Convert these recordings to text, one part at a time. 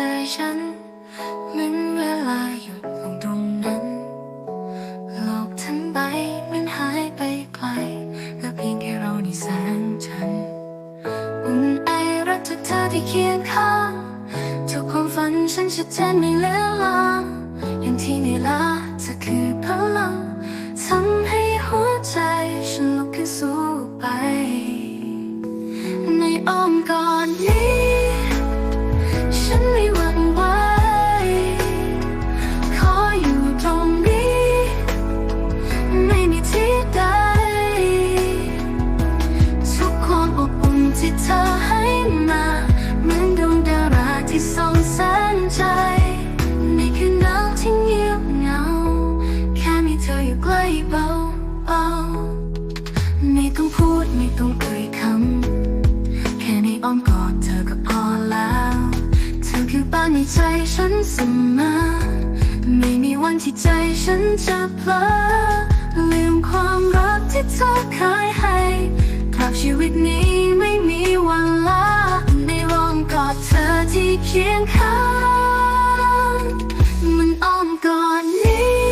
อฉันเหมือนเวลาหยุดลงตรงนั้น โลกทั้งใบมันหายไปไกลเหลือเพียงแค่เราในแสงฉันอุ่นไอรักจากเธอที่เคียงข้างทุกความฝันฉันชัดเจนไม่เลือนลางอย่างที่นี่ละเธอคือพลัง ใจฉันเสมอไม่มีวันที่ใจฉันจะเพลอลืมความรักที่เธอเคยให้กลับชีวิตนี้ไม่มีวันลาในอ้อมกอดเธอที่เคียงข้างมันอ้อมกอดนี้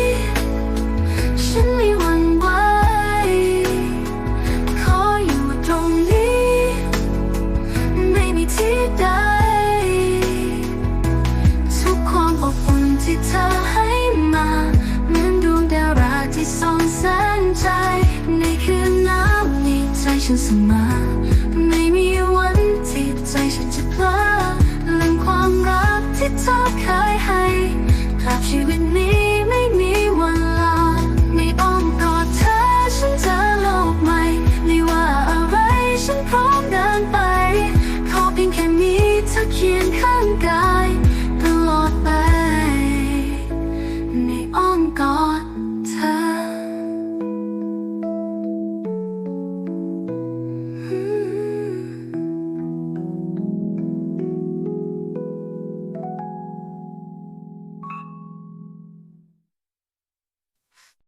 ฉันไม่หวั่นไหวขออยู่ตรงนี้ ไม่มีที่ใด ใ